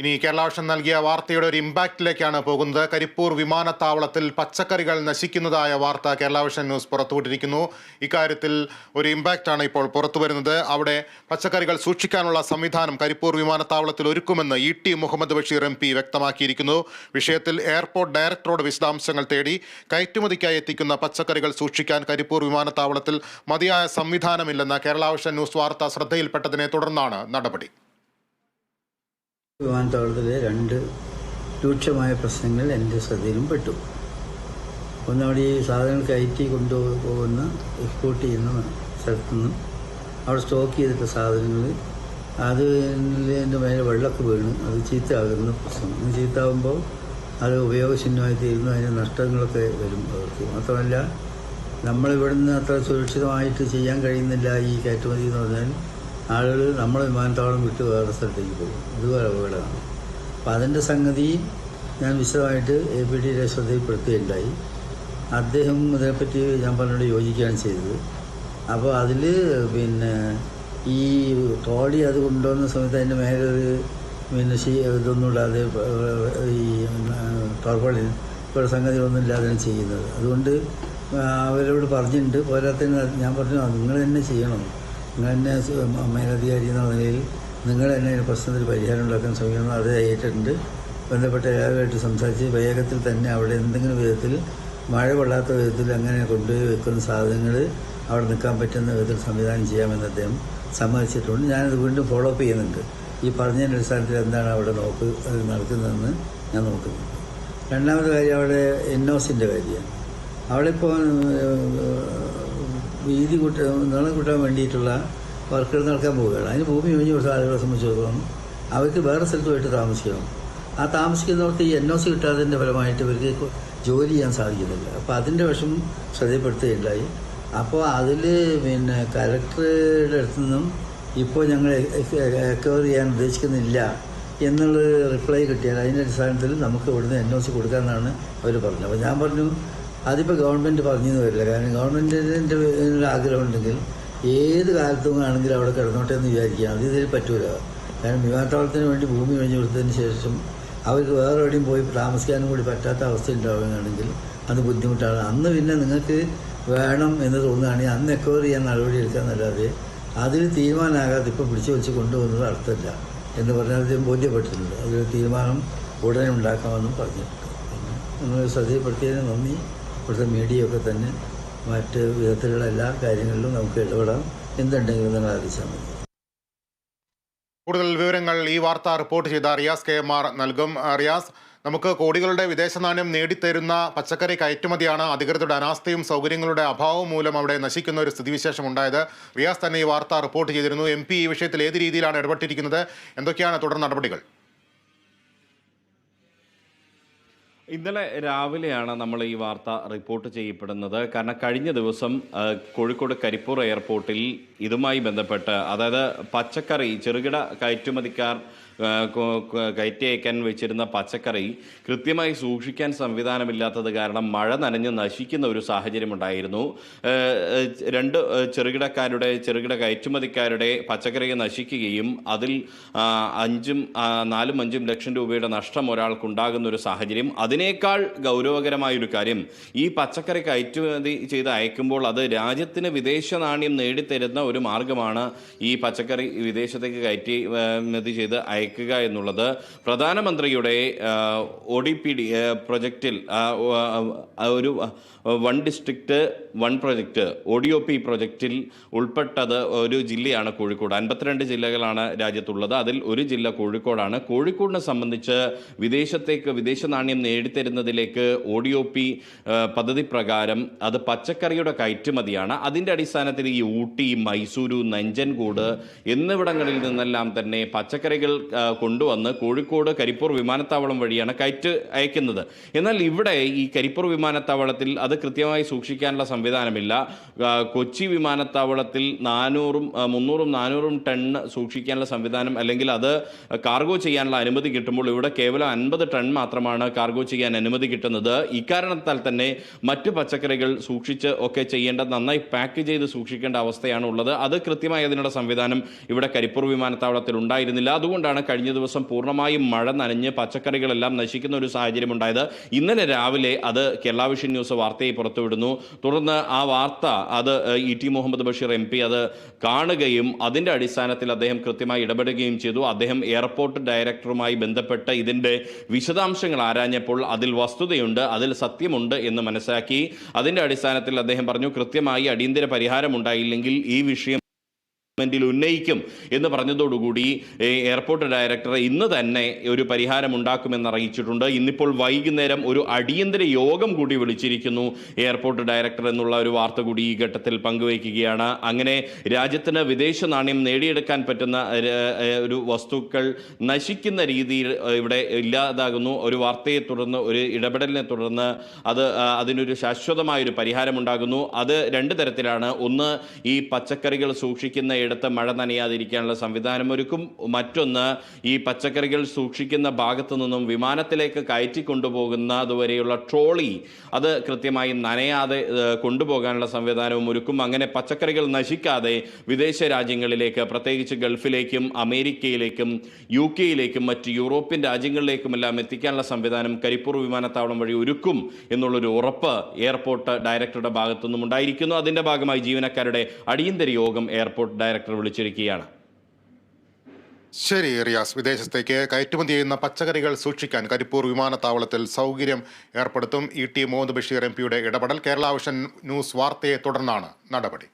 ഇനി കേരള വർഷം നൽകിയ വാർത്തയുടെ ഒരു ഇമ്പാക്റ്റിലേക്കാണ് പോകുന്നത്. കരിപ്പൂർ വിമാനത്താവളത്തിൽ പച്ചക്കറികൾ നശിക്കുന്നതായ വാർത്ത കേരള വിഷൻ ന്യൂസ് പുറത്തുവിട്ടിരിക്കുന്നു. ഇക്കാര്യത്തിൽ ഒരു ഇമ്പാക്റ്റാണ് ഇപ്പോൾ പുറത്തു വരുന്നത് അവിടെ പച്ചക്കറികൾ സൂക്ഷിക്കാനുള്ള സംവിധാനം കരിപ്പൂർ വിമാനത്താവളത്തിൽ ഒരുക്കുമെന്ന് E T Muhammad Basheer M P വ്യക്തമാക്കിയിരിക്കുന്നു. വിഷയത്തിൽ എയർപോർട്ട് ഡയറക്ടറോട് വിശദാംശങ്ങൾ തേടി കയറ്റുമതിക്കായി എത്തിക്കുന്ന പച്ചക്കറികൾ സൂക്ഷിക്കാൻ കരിപ്പൂർ വിമാനത്താവളത്തിൽ മതിയായ സംവിധാനമില്ലെന്ന കേരള വിഷൻ ന്യൂസ് വാർത്ത ശ്രദ്ധയിൽപ്പെട്ടതിനെ തുടർന്നാണ് നടപടി. വിമാനത്താവളത്തിലെ രണ്ട് രൂക്ഷമായ പ്രശ്നങ്ങൾ എന്റെ ശ്രദ്ധയിലും പെട്ടു. ഒന്നവിടെ ഈ സാധനങ്ങൾ കയറ്റി കൊണ്ടുപോകുന്ന എക്സ്പോർട്ട് ചെയ്യുന്ന സ്ഥലത്തു നിന്നും അവിടെ സ്റ്റോക്ക് ചെയ്തിട്ട സാധനങ്ങൾ അതിന്റെ മേലെ വെള്ളമൊക്കെ വീണ് അത് ചീത്തയാകുന്ന പ്രശ്നം. ചീത്താകുമ്പോൾ അത് ഉപയോഗശൂന്യമായി തീരുന്നു അതിന് നഷ്ടങ്ങളൊക്കെ വരും അവർക്ക്. മാത്രമല്ല നമ്മളിവിടുന്ന് അത്ര സുരക്ഷിതമായിട്ട് ചെയ്യാൻ കഴിയുന്നില്ല ഈ കയറ്റുമതി എന്ന് പറഞ്ഞാൽ ആളുകൾ നമ്മൾ വിമാനത്താവളം വിട്ട് വേറെ സ്ഥലത്തേക്ക് പോകും. ഇതുപോലെ അപകടമാണ്. അപ്പോൾ അതിന്റെ സംഗതി ഞാൻ വിശദമായിട്ട് എ പി ഡിയുടെ ശ്രദ്ധയിൽപ്പെടുത്തുകയുണ്ടായി. അദ്ദേഹം ഇതിനെപ്പറ്റി ഞാൻ പറഞ്ഞോട് യോജിക്കുകയാണ് ചെയ്തത്. അപ്പോൾ അതിൽ പിന്നെ ഈ ട്രോളി അത് കൊണ്ടുവന്ന സമയത്ത് അതിന്റെ മേലെ ഒരു പിന്നെ ഷീ ഇതൊന്നും ഇല്ലാതെ ഈ ടർബളിൻ ഇപ്പോൾ സംഗതികളൊന്നും ഇല്ലാതെ ചെയ്യുന്നത്. അതുകൊണ്ട് അവരോട് പറഞ്ഞിട്ടുണ്ട്. പോരാത്തതിന് ഞാൻ പറഞ്ഞു നിങ്ങൾ തന്നെ ചെയ്യണം. നിങ്ങൾ എന്നെ മേലധികാരി എന്ന നിലയിൽ നിങ്ങൾ തന്നെ ഈ പ്രശ്നത്തിൽ പരിഹാരം ഉണ്ടാക്കാൻ ശ്രമിക്കണം അത് ഏറ്റിട്ടുണ്ട്. ബന്ധപ്പെട്ട എല്ലാവരുമായിട്ട് സംസാരിച്ച് വേഗത്തിൽ തന്നെ അവിടെ എന്തെങ്കിലും വിധത്തിൽ മഴ കൊള്ളാത്ത വിധത്തിൽ അങ്ങനെ കൊണ്ടുപോയി വെക്കുന്ന സാധനങ്ങൾ അവിടെ നിൽക്കാൻ പറ്റുന്ന വിധത്തിൽ സംവിധാനം ചെയ്യാമെന്ന് അദ്ദേഹം സമ്മതിച്ചിട്ടുണ്ട്. ഞാനത് വീണ്ടും ഫോളോ അപ്പ് ചെയ്യുന്നുണ്ട്. ഈ പറഞ്ഞതിന്റെ അടിസ്ഥാനത്തിൽ എന്താണ് അവിടെ നോക്ക് നടക്കുന്നതെന്ന് ഞാൻ നോക്കുന്നു. രണ്ടാമത്തെ കാര്യം അവിടെ എൻ ഒ സിന്റെ കാര്യമാണ്. അവിടെ ഇപ്പോൾ വീതി കൂട്ട നീളം കൂട്ടാൻ വേണ്ടിയിട്ടുള്ള വർക്കുകൾ നടക്കാൻ പോവുകയാണ്. അതിന് ഭൂമി ഒഴിഞ്ഞു കൊടുത്ത ആളുകളെ സംബന്ധിച്ചിടത്തോളം അവർക്ക് വേറെ സ്ഥലത്ത് പോയിട്ട് താമസിക്കണം. ആ താമസിക്കുന്നവർക്ക് ഈ എൻ ഒ സി കിട്ടാത്തതിന്റെ ഫലമായിട്ട് ഇവർക്ക് ജോലി ചെയ്യാൻ സാധിക്കുന്നില്ല. അപ്പോൾ അതിന്റെ വിഷം ശ്രദ്ധപ്പെടുത്തുകയുണ്ടായി അപ്പോൾ അതിൽ പിന്നെ കലക്ടറുടെ അടുത്തു നിന്നും ഇപ്പോൾ ഞങ്ങൾ റിക്കവർ ചെയ്യാൻ ഉദ്ദേശിക്കുന്നില്ല എന്നുള്ള റിപ്ലൈ കിട്ടിയാൽ അതിന്റെ അടിസ്ഥാനത്തിൽ നമുക്ക് ഇവിടുന്ന് എൻ ഒ സി കൊടുക്കാമെന്നാണ് അവർ പറഞ്ഞത്. അപ്പോൾ ഞാൻ പറഞ്ഞു അതിപ്പോൾ ഗവൺമെന്റ് പറഞ്ഞെന്ന് വരില്ല. കാരണം ഗവൺമെന്റിന്റെ ആഗ്രഹം ഉണ്ടെങ്കിൽ ഏത് കാലത്തും ആണെങ്കിലും അവിടെ കിടന്നോട്ടെ എന്ന് വിചാരിക്കുക അത് ഇതിൽ പറ്റൂല. കാരണം വിമാനത്താവളത്തിന് വേണ്ടി ഭൂമി കഴിഞ്ഞ് കൊടുത്തതിന് ശേഷം അവർക്ക് വേറെ എവിടെയും പോയി താമസിക്കാനും കൂടി പറ്റാത്ത അവസ്ഥ ഉണ്ടാവുകയാണെങ്കിൽ അത് ബുദ്ധിമുട്ടാണ്. അന്ന് പിന്നെ നിങ്ങൾക്ക് വേണം എന്ന് തോന്നുകയാണെങ്കിൽ അന്ന് എക്വയർ ചെയ്യാൻ നടപടി എടുക്കാന്നല്ലാതെ അതിൽ തീരുമാനമാകാതെ ഇപ്പോൾ പിടിച്ചു വെച്ച് കൊണ്ടുപോകുന്നത് അർത്ഥമില്ല എന്ന് പറഞ്ഞാൽ അദ്ദേഹം ബോധ്യപ്പെട്ടിട്ടുണ്ട്. അതിൽ തീരുമാനം ഉടനെ ഉണ്ടാക്കാമെന്നും പറഞ്ഞിട്ടുണ്ട്. നിങ്ങൾ ശ്രദ്ധയിൽപ്പെടുത്തിയതിന് നന്ദി. ഇവിടുത്തെ മീഡിയയൊക്കെ തന്നെ മറ്റ് വിധത്തിലുള്ള എല്ലാ കാര്യങ്ങളിലും നമുക്ക് ഇടപെടാം. എന്തുണ്ടെങ്കിലും നിങ്ങൾ അറിയിച്ചാൽ മതി. കൂടുതൽ വിവരങ്ങൾ ഈ വാർത്ത റിപ്പോർട്ട് ചെയ്ത റിയാസ് കെ എം ആർ നൽകും. റിയാസ് നമുക്ക് കോടികളുടെ വിദേശ നാണ്യം നേടിത്തരുന്ന പച്ചക്കറി കയറ്റുമതിയാണ് അധികൃതരുടെ അനാസ്ഥയും സൗകര്യങ്ങളുടെ അഭാവവും മൂലം അവിടെ നശിക്കുന്ന ഒരു സ്ഥിതിവിശേഷം ഉണ്ടായത്. റിയാസ് തന്നെ ഈ വാർത്ത റിപ്പോർട്ട് ചെയ്തിരുന്നു. എം ഈ വിഷയത്തിൽ ഏത് രീതിയിലാണ് ഇടപെട്ടിരിക്കുന്നത്? എന്തൊക്കെയാണ് തുടർ നടപടികൾ? ഇന്നലെ രാവിലെയാണ് നമ്മൾ ഈ വാർത്ത റിപ്പോർട്ട് ചെയ്യപ്പെടുന്നത്. കാരണം കഴിഞ്ഞ ദിവസം കോഴിക്കോട് കരിപ്പൂർ എയർപോർട്ടിൽ ഇതുമായി ബന്ധപ്പെട്ട് അതായത് പച്ചക്കറി ചെറുകിട കയറ്റുമതിക്കാർ കയറ്റി അയക്കാൻ വെച്ചിരുന്ന പച്ചക്കറി കൃത്യമായി സൂക്ഷിക്കാൻ സംവിധാനമില്ലാത്തത് കാരണം മഴ നനഞ്ഞ് നശിക്കുന്ന ഒരു സാഹചര്യമുണ്ടായിരുന്നു. രണ്ട് ചെറുകിടക്കാരുടെ ചെറുകിട കയറ്റുമതിക്കാരുടെ പച്ചക്കറി നശിക്കുകയും അതിൽ അഞ്ചും നാലും അഞ്ചും ലക്ഷം രൂപയുടെ നഷ്ടം ഒരാൾക്കുണ്ടാകുന്ന ഒരു സാഹചര്യം. അതിനേക്കാൾ ഗൗരവകരമായ ഒരു കാര്യം ഈ പച്ചക്കറി കയറ്റുമതി ചെയ്ത് അയക്കുമ്പോൾ അത് രാജ്യത്തിന് വിദേശ നാണ്യം നേടിത്തരുന്ന ഒരു മാർഗമാണ് ഈ പച്ചക്കറി വിദേശത്തേക്ക് കയറ്റുമതി ചെയ്ത് അയക്കുക എന്നുള്ളത് പ്രധാനമന്ത്രിയുടെ ഒ ഡി പി ഡി പ്രൊജക്റ്റിൽ ഒരു one district one project O D O P പ്രൊജക്റ്റിൽ ഉൾപ്പെട്ടത് ഒരു ജില്ലയാണ് കോഴിക്കോട്. അൻപത്തിരണ്ട് ജില്ലകളാണ് രാജ്യത്തുള്ളത്. അതിൽ ഒരു ജില്ല കോഴിക്കോടാണ്. കോഴിക്കോടിനെ സംബന്ധിച്ച് വിദേശത്തേക്ക് വിദേശ നാണ്യം നേടിത്തരുന്നതിലേക്ക് ഒ ഡി ഒ പി പദ്ധതി പ്രകാരം അത് പച്ചക്കറിയുടെ കയറ്റുമതിയാണ്. അതിന്റെ അടിസ്ഥാനത്തിൽ ഈ ഊട്ടി മൈസൂരു നഞ്ചൻകൂട് എന്നിവിടങ്ങളിൽ നിന്നെല്ലാം തന്നെ പച്ചക്കറികൾ കൊണ്ടുവന്ന് കോഴിക്കോട് കരിപ്പൂർ വിമാനത്താവളം വഴിയാണ് കയറ്റ് അയക്കുന്നത്. എന്നാൽ ഇവിടെ ഈ കരിപ്പൂർ വിമാനത്താവളത്തിൽ അത് കൃത്യമായി സൂക്ഷിക്കാനുള്ള സംവിധാനമില്ല. കൊച്ചി വിമാനത്താവളത്തിൽ നാനൂറും മുന്നൂറും നാനൂറും ടൺ സൂക്ഷിക്കാനുള്ള സംവിധാനം അല്ലെങ്കിൽ അത് കാർഗോ ചെയ്യാനുള്ള അനുമതി കിട്ടുമ്പോൾ ഇവിടെ കേവലം അൻപത് ടൺ മാത്രമാണ് കാർഗോ ചെയ്യാൻ അനുമതി കിട്ടുന്നത്. ഇക്കാരണത്താൽ തന്നെ മറ്റു പച്ചക്കറികൾ സൂക്ഷിച്ച് ഒക്കെ ചെയ്യേണ്ട നന്നായി പാക്ക് ചെയ്ത് സൂക്ഷിക്കേണ്ട അവസ്ഥയാണ് ഉള്ളത് അത് കൃത്യമായി അതിനുള്ള സംവിധാനം ഇവിടെ കരിപ്പൂർ വിമാനത്താവളത്തിൽ ഉണ്ടായിരുന്നില്ല. അതുകൊണ്ടാണ് കഴിഞ്ഞ ദിവസം പൂർണമായും മഴ നനഞ്ഞ് പച്ചക്കറികളെല്ലാം നശിക്കുന്ന ഒരു സാഹചര്യം ഉണ്ടായത് ഇന്നലെ രാവിലെ അത് കേരള വിഷൻ ന്യൂസ് വാർത്തയെ പുറത്തുവിടുന്നു. തുടർന്ന് ആ വാർത്ത അത് E T Muhammad Basheer M P അത് കാണുകയും അതിന്റെ അടിസ്ഥാനത്തിൽ അദ്ദേഹം കൃത്യമായി ഇടപെടുകയും ചെയ്തു. അദ്ദേഹം എയർപോർട്ട് ഡയറക്ടറുമായി ബന്ധപ്പെട്ട് ഇതിന്റെ വിശദാംശങ്ങൾ ആരാഞ്ഞപ്പോൾ അതിൽ വസ്തുതയുണ്ട് അതിൽ സത്യമുണ്ട് എന്ന് മനസ്സിലാക്കി. അതിന്റെ അടിസ്ഥാനത്തിൽ അദ്ദേഹം പറഞ്ഞു കൃത്യമായി അടിയന്തര പരിഹാരം ഉണ്ടായില്ലെങ്കിൽ ഈ വിഷയം ഗവൺമെന്റിൽ ഉന്നയിക്കും എന്ന് പറഞ്ഞതോടുകൂടി എയർപോർട്ട് ഡയറക്ടർ ഇന്ന് തന്നെ ഒരു പരിഹാരം ഉണ്ടാക്കുമെന്ന് അറിയിച്ചിട്ടുണ്ട്. ഇന്നിപ്പോൾ വൈകുന്നേരം ഒരു അടിയന്തര യോഗം കൂടി വിളിച്ചിരിക്കുന്നു എയർപോർട്ട് ഡയറക്ടർ എന്നുള്ള ഒരു വാർത്ത കൂടി ഈ ഘട്ടത്തിൽ പങ്കുവയ്ക്കുകയാണ്. അങ്ങനെ രാജ്യത്തിന് വിദേശ നാണയം നേടിയെടുക്കാൻ പറ്റുന്ന ഒരു വസ്തുക്കൾ നശിക്കുന്ന രീതിയിൽ ഇവിടെ ഇല്ലാതാകുന്നു. ഒരു വാർത്തയെ തുടർന്ന് ഒരു ഇടപെടലിനെ തുടർന്ന് അത് അതിനൊരു ശാശ്വതമായ ഒരു പരിഹാരം ഉണ്ടാകുന്നു. അത് രണ്ട് തരത്തിലാണ്. ഒന്ന് ഈ പച്ചക്കറികൾ സൂക്ഷിക്കുന്ന ഇടത്ത് മഴ നനയാതിരിക്കാനുള്ള സംവിധാനം ഒരുക്കും. മറ്റൊന്ന് ഈ പച്ചക്കറികൾ സൂക്ഷിക്കുന്ന ഭാഗത്തു നിന്നും വിമാനത്തിലേക്ക് കയറ്റി കൊണ്ടുപോകുന്ന അതുവരെയുള്ള ട്രോളി അത് കൃത്യമായി നനയാതെ കൊണ്ടുപോകാനുള്ള സംവിധാനവും ഒരുക്കും. അങ്ങനെ പച്ചക്കറികൾ നശിക്കാതെ വിദേശ രാജ്യങ്ങളിലേക്ക് പ്രത്യേകിച്ച് ഗൾഫിലേക്കും അമേരിക്കയിലേക്കും യു കെയിലേക്കും മറ്റ് യൂറോപ്യൻ രാജ്യങ്ങളിലേക്കുമെല്ലാം എത്തിക്കാനുള്ള സംവിധാനം കരിപ്പൂർ വിമാനത്താവളം വഴി ഒരുക്കും എന്നുള്ളൊരു ഉറപ്പ് എയർപോർട്ട് ഡയറക്ടറുടെ ഭാഗത്തു നിന്നും ഉണ്ടായിരിക്കുന്നു അതിന്റെ ഭാഗമായി ജീവനക്കാരുടെ അടിയന്തര യോഗം എയർപോർട്ട് ഡയറക്ടർ വിളിച്ചിരിക്കുകയാണ്. ശരി റിയാസ്. വിദേശത്തേക്ക് കയറ്റുമതി ചെയ്യുന്ന പച്ചക്കറികൾ സൂക്ഷിക്കാൻ കരിപ്പൂർ വിമാനത്താവളത്തിൽ സൗകര്യം ഏർപ്പെടുത്തും. E T Muhammad Basheer M പിയുടെ ഇടപെടൽ കേരള ന്യൂസ് വാർത്തയെ തുടർന്നാണ് നടപടി.